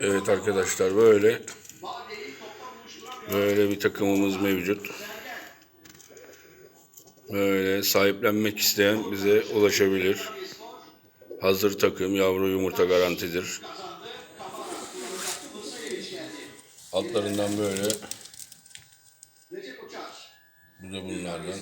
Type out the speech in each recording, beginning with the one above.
Evet arkadaşlar böyle böyle bir takımımız mevcut. Böyle sahiplenmek isteyen bize ulaşabilir. Hazır takım yavru yumurta garantidir. Altlarından böyle bu da bunlardan.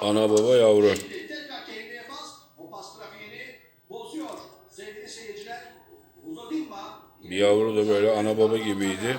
Ana baba yavru. Şimdi tekrar kendine pas. O pas trafiğini bozuyor. Sevgili seyirciler. Uzatılma. Bir yavru da böyle ana baba gibiydi.